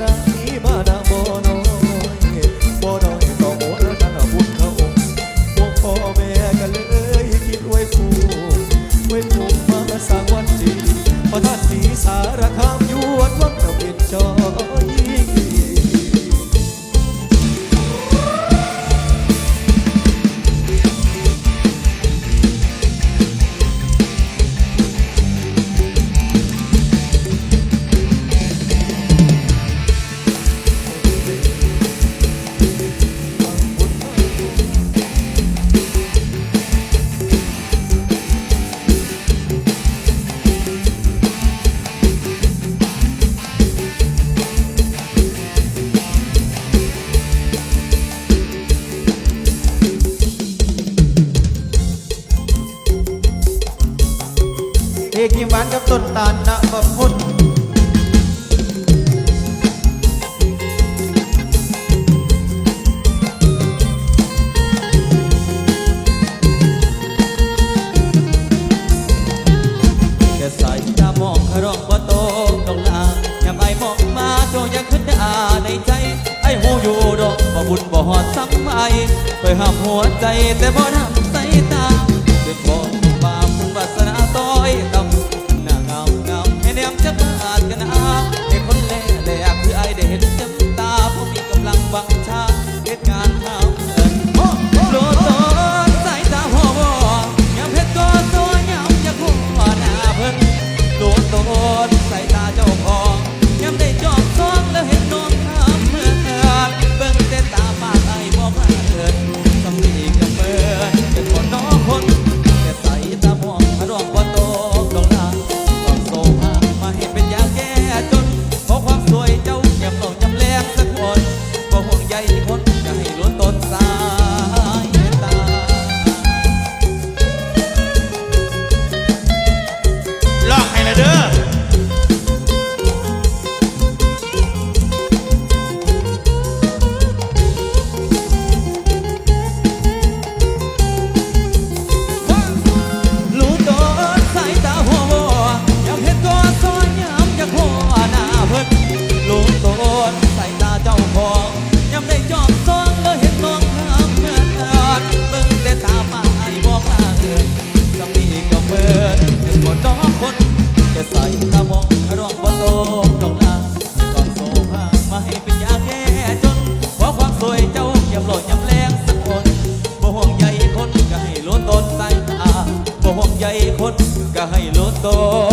ดังนี้มัง ลงยิ้มหวานกับต้นตาลนะบพุทธสายตามองครองว่โตต้งลายามไอมองมาโจงยังขึ้นอาในใจ ไอหูอยู่ดอกบ่บุญบ่หอดซ้ำไอไปห้ามหัวใจแต่บ่ทำใสายตาเด็นบ่ ตะมองร่วงบ่โตดอกลาก่อนโซภามาให้เป็นยาแก้จนเพราะความสวยเจ้าเยียหลดยีแรงคนบ่ห่วงใคนก็ให้ล้นตนใส่ตาบ่ห่วงใยคนก็ให้ล้นตน